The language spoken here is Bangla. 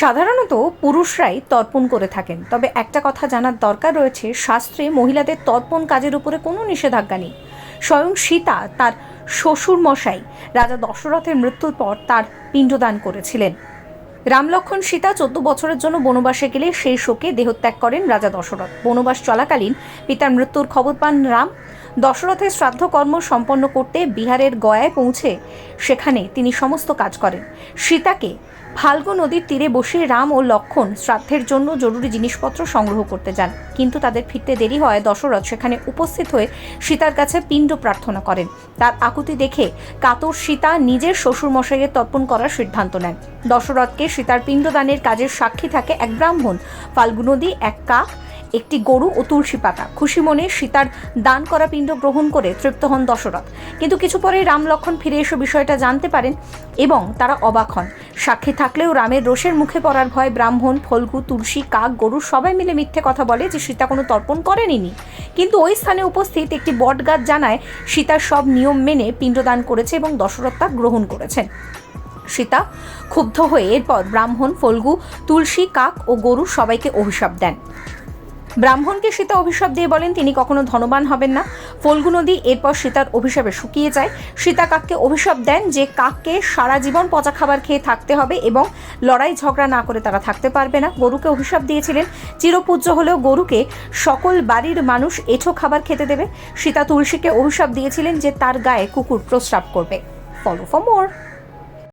সাধারণত পুরুষরাই তর্পণ করে থাকেন। তবে একটা কথা জানার দরকার রয়েছে, শাস্ত্রে মহিলাদের তর্পণ কাজের উপরে কোনো নিষেধাজ্ঞা নেই। স্বয়ং সীতা তার শ্বশুর মশাই রাজা দশরথের মৃত্যুর পর তার পিণ্ডদান করেছিলেন। রামলক্ষণ সীতা চোদ্দ বছরের জন্য বনবাসে গেলে সেই শোকে দেহত্যাগ করেন রাজা দশরথ। বনবাস চলাকালীন পিতার মৃত্যুর খবর পান রাম। দশরথের শ্রাদ্ধ কর্ম সম্পন্ন করতে বিহারের গয়ায় পৌঁছে সেখানে তিনি সমস্ত কাজ করেন। সীতাকে ফাল্গু নদীর তীরে বসে রাম ও লক্ষণ শ্রাদ্ধের জন্য জরুরি জিনিসপত্র সংগ্রহ করতে যান। কিন্তু তাদের ফিরতে দেরি হয় দশরথ সেখানে উপস্থিত হয়ে সীতার কাছে পিণ্ড প্রার্থনা করেন। তার আকুতি দেখে কাতর সীতা নিজের শ্বশুরমশাইয়ের তর্পণ করার সিদ্ধান্ত নেন। দশরথকে সীতার পিণ্ডদানের কাজের সাক্ষী থাকে এক ব্রাহ্মণ। ফাল্গু নদী এক কাক, একটি গরু ও তুলসী পাতা। খুশি মনে সীতার দান করা পিণ্ড গ্রহণ করে তৃপ্ত হন দশরথ। কিন্তু কিছু পরে রাম লক্ষণ ফিরে এসে বিষয়টা জানতে পারেন এবং তারা অবাক হন। সাক্ষী থাকলেও রামের রোষের মুখে পড়ার ভয়, ব্রাহ্মণ, ফলগু, তুলসী, কাক, গরু সবাই মিলে মিথ্যে কথা বলে যে সীতা কোনো তর্পণ করেনি কিন্তু ওই স্থানে উপস্থিত একটি বটগাছ জানায়, সীতা সব নিয়ম মেনে পিণ্ডদান করেছে এবং দশরথা গ্রহণ করেছেন। সীতা ক্ষুব্ধ হয়ে এরপর ব্রাহ্মণ, ফলগু, তুলসী, কাক ও গরু সবাইকে অভিশাপ দেন। ব্রাহ্মণকে সীতা অভিশাপ দিয়ে বলেন, তিনি কখনো ধনবান হবেন না। ফল্গু নদী এরপর সীতার অভিশাপে শুকিয়ে যায়। সীতা কাককে অভিশাপ দেন যে কাককে সারা জীবন পচা খাবার খেয়ে থাকতে হবে এবং লড়াই ঝগড়া না করে তারা থাকতে পারবে না। গরুকে অভিশাপ দিয়েছিলেন। চিরপূজ্য হলেও গরুকে সকল বাড়ির মানুষ এঁঠো খাবার খেতে দেবে। সীতা তুলসীকে অভিশাপ দিয়েছিলেন যে তার গায়ে কুকুর প্রস্রাব করবে। Follow for more